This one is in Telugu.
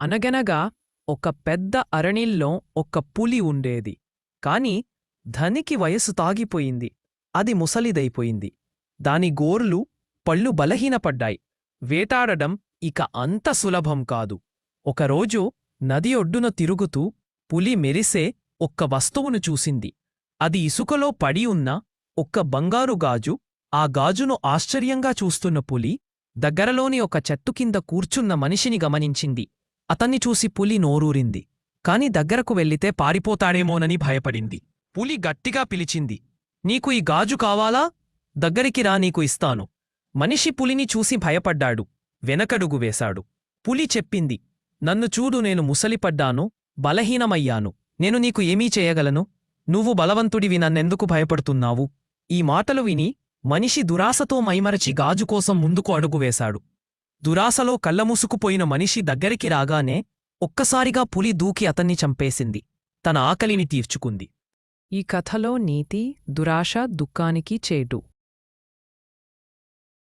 అనగనగా ఒక పెద్ద అరణిల్లో ఒక పులి ఉండేది. కాని ధనికి వయసు తాగిపోయింది. అది ముసలిదైపోయింది. దాని గోర్లు పళ్ళు బలహీనపడ్డాయి. వేటాడడం ఇక అంత సులభం కాదు. ఒకరోజు నది ఒడ్డున తిరుగుతూ పులి మెరిసే ఒక్క వస్తువును చూసింది. అది ఇసుకలో పడి ఉన్న ఒక్క బంగారు గాజు ఆ గాజును ఆశ్చర్యంగా చూస్తున్న పులి దగ్గరలోని ఒక చెట్టు కింద కూర్చున్న మనిషిని గమనించింది. అతన్ని చూసి పులి నోరూరింది. కాని దగ్గరకు వెళ్ళితే పారిపోతాడేమోనని భయపడింది. పులి గట్టిగా పిలిచింది నీకు ఈ గాజు కావాలా? దగ్గరికి రా నీకు ఇస్తాను. మనిషి పులిని చూసి భయపడ్డాడు వెనకడుగు వేశాడు. పులి చెప్పింది నన్ను చూడు నేను ముసలిపడ్డాను బలహీనమయ్యాను. నేను నీకు ఏమీ చేయగలను? నువ్వు బలవంతుడివి నన్నెందుకు భయపడుతున్నావు? ఈ మాటలు విని మనిషి దురాశతో మైమరచి గాజుకోసం ముందుకు అడుగువేశాడు దురాశలో కళ్ళమూసుకుపోయిన మనిషి దగ్గరికి రాగానే ఒక్కసారిగా పులి దూకి అతన్ని చంపేసింది. తన ఆకలిని తీర్చుకుంది. ఈ కథలో నీతి దురాశ దుఃఖానికి చేటు.